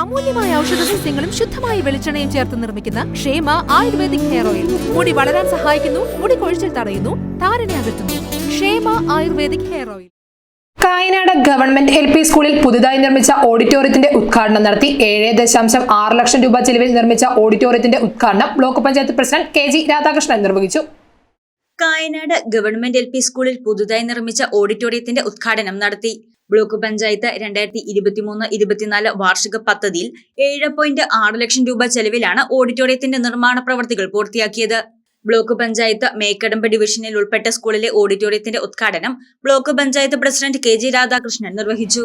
അമൂല്യമായ ഔഷധ സസ്യങ്ങളും ശുദ്ധമായ വെളിച്ചെണ്ണയും ചേർത്ത് നിർമ്മിക്കുന്ന ക്ഷേമ ആയുർവേദിക് ഹെയർ ഓയിൽ. മുടി വളരാൻ സഹായിക്കുന്നു മുടി കൊഴിച്ചിൽ തടയുന്നു താരനെ അകറ്റുന്നു. Kshema ayurvedic hair oil. Kayanad government L P സ്കൂളിൽ പുതുതായി നിർമ്മിച്ച ഓഡിറ്റോറിയത്തിന്റെ ഉദ്ഘാടനം നടത്തി ഏഴ് ദശാംശം ആറ് ലക്ഷം രൂപ ചെലവിൽ നിർമ്മിച്ച ഓഡിറ്റോറിയത്തിന്റെ ഉദ്ഘാടനം block panchayat president K G Radhakrishnan നിർവഹിച്ചു. കായനാട് ഗവൺമെന്റ് എൽ പി സ്കൂളിൽ പുതുതായി നിർമ്മിച്ച ഓഡിറ്റോറിയത്തിന്റെ ഉദ്ഘാടനം നടത്തി. ബ്ലോക്ക് പഞ്ചായത്ത് രണ്ടായിരത്തി ഇരുപത്തിമൂന്ന് ഇരുപത്തിനാല് വാർഷിക പദ്ധതിയിൽ ഏഴ് പോയിന്റ് ആറ് ലക്ഷം രൂപ ചെലവിലാണ് ഓഡിറ്റോറിയത്തിന്റെ നിർമ്മാണ പ്രവർത്തികൾ പൂർത്തിയാക്കിയത്. ബ്ലോക്ക് പഞ്ചായത്ത് മേക്കടമ്പ് ഡിവിഷനിൽ ഉൾപ്പെട്ട സ്കൂളിലെ ഓഡിറ്റോറിയത്തിന്റെ ഉദ്ഘാടനം block panchayat president K G Radhakrishnan നിർവഹിച്ചു.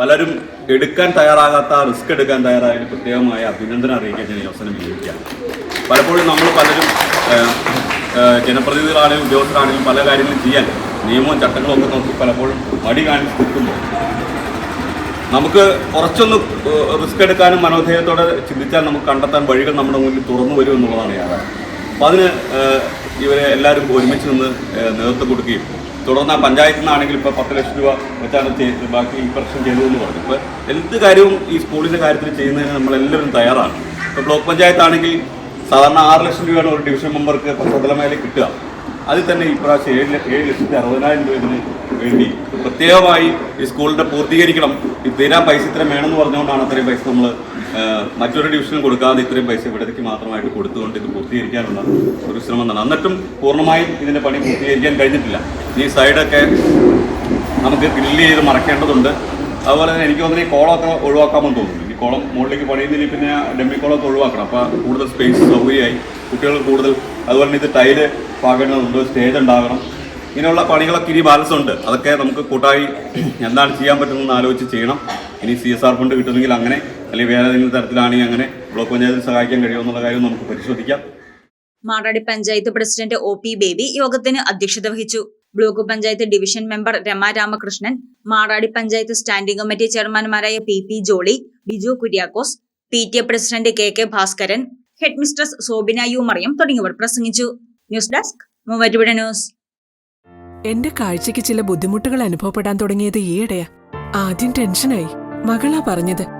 പലരും എടുക്കാൻ തയ്യാറാകാത്ത റിസ്ക് എടുക്കാൻ തയ്യാറായതിന് പ്രത്യേകമായ അഭിനന്ദനം അറിയിക്കാൻ ഞാൻ ഈ അവസരം വിനിയോഗിക്കുകയാണ്. പലപ്പോഴും നമ്മൾ പലരും ജനപ്രതിനിധികളാണെങ്കിലും ഉദ്യോഗസ്ഥരാണെങ്കിലും പല കാര്യങ്ങളും ചെയ്യാൻ നിയമവും ചട്ടങ്ങളും ഒക്കെ നോക്കി പലപ്പോഴും മടി കാണിച്ച് നിൽക്കുമ്പോൾ നമുക്ക് കുറച്ചൊന്ന് റിസ്ക് എടുക്കാനും മനോധൈര്യത്തോടെ ചിന്തിച്ചാൽ നമുക്ക് കണ്ടെത്താൻ വഴികൾ നമ്മുടെ മുന്നിൽ തുറന്നു വരും എന്നുള്ളതാണ് യാഥാർത്ഥ്യം. അപ്പം അതിന് ഇവരെ എല്ലാവരും ഒരുമിച്ച് നിന്ന് നേതൃത്വം കൊടുക്കുകയും തുടർന്ന് ആ പഞ്ചായത്തിൽ നിന്നാണെങ്കിൽ ഇപ്പോൾ പത്ത് ലക്ഷം രൂപ വെച്ചാണ് ബാക്കി ഈ പ്രശ്നം ചെയ്തു എന്ന് പറഞ്ഞു. ഇപ്പോൾ എന്ത് കാര്യവും ഈ സ്കൂളിന്റെ കാര്യത്തിൽ ചെയ്യുന്നതിന് നമ്മളെല്ലാവരും തയ്യാറാണ്. ഇപ്പോൾ ബ്ലോക്ക് പഞ്ചായത്താണെങ്കിൽ സാധാരണ ആറ് ലക്ഷം രൂപയാണ് ഒരു ഡിവിഷൻ മെമ്പർക്ക് പ്രസവതലമേലെ കിട്ടുക. അതിൽ തന്നെ ഇപ്രാവശ്യം ഏഴ് ഏഴ് ലക്ഷത്തി അറുപതിനായിരം രൂപ വേണ്ടി പ്രത്യേകമായി ഈ സ്കൂളിന്റെ പൂർത്തീകരിക്കണം. ഇത് തീരാൻ പൈസ ഇത്രയും വേണമെന്ന് പറഞ്ഞുകൊണ്ടാണ് അത്രയും പൈസ നമ്മൾ മറ്റൊരു ഡിവിഷനും കൊടുക്കാതെ ഇത്രയും പൈസ ഇവിടേക്ക് മാത്രമായിട്ട് കൊടുത്തുകൊണ്ട് ഇത് പൂർത്തീകരിക്കാനുള്ള ഒരു ശ്രമം നടന്നു. എന്നിട്ടും പൂർണമായും ഇതിന്റെ പണി പൂർത്തീകരിക്കാൻ കഴിഞ്ഞിട്ടില്ല. ഈ സൈഡൊക്കെ നമുക്ക് ഗ്രില്ല് ചെയ്ത് മറക്കേണ്ടതുണ്ട്. അതുപോലെ തന്നെ എനിക്ക് തോന്നുന്നു ഈ കോളമൊക്കെ ഒഴിവാക്കാമെന്ന് തോന്നുന്നു. ഈ കോളം മുകളിലേക്ക് പണിയുന്നതിൽ പിന്നെ ഡെമ്മി കോളമൊക്കെ ഒഴിവാക്കണം. അപ്പോൾ കൂടുതൽ സ്പേസ് സൗകര്യമായി കുട്ടികൾക്ക് കൂടുതൽ അതുപോലെ തന്നെ ഇത് ടൈൽ പാകേണ്ടതുണ്ട് സ്റ്റേജ് ഉണ്ടാകണം. ഇങ്ങനെയുള്ള പണികളൊക്കെ ഇനി ബാലൻസ് ഉണ്ട്. അതൊക്കെ നമുക്ക് കൂട്ടായി എന്താണ് ചെയ്യാൻ പറ്റുന്നതെന്ന് ആലോചിച്ച് ചെയ്യണം. ഇനി സി എസ് ആർ ഫണ്ട് കിട്ടുന്നെങ്കിൽ അങ്ങനെ അല്ലെങ്കിൽ വേറെ ഏതെങ്കിലും തരത്തിലാണെങ്കിൽ അങ്ങനെ ബ്ലോക്ക് പഞ്ചായത്തിൽ സഹായിക്കാൻ കഴിയുമോ എന്നുള്ള കാര്യം നമുക്ക് പരിശോധിക്കാം. Maradi panchayat president O P Baby യോഗത്തിന് അധ്യക്ഷത വഹിച്ചു. Block panchayat division member Rama Ramakrishnan Maradi panchayat standing committee ചെയർമാൻമാരായ P P Jolly Biju Kuriakose P T A president K K Bhaskaran head mistress Sobina U Mariyam തുടങ്ങിയവർ പ്രസംഗിച്ചു. News desk Muvattupuzha news. എന്റെ കാഴ്ചക്ക് ചില ബുദ്ധിമുട്ടുകൾ അനുഭവപ്പെടാൻ തുടങ്ങിയത് ഈയിടെയാ. ആദ്യം ടെൻഷനായി. മകളാ പറഞ്ഞത്.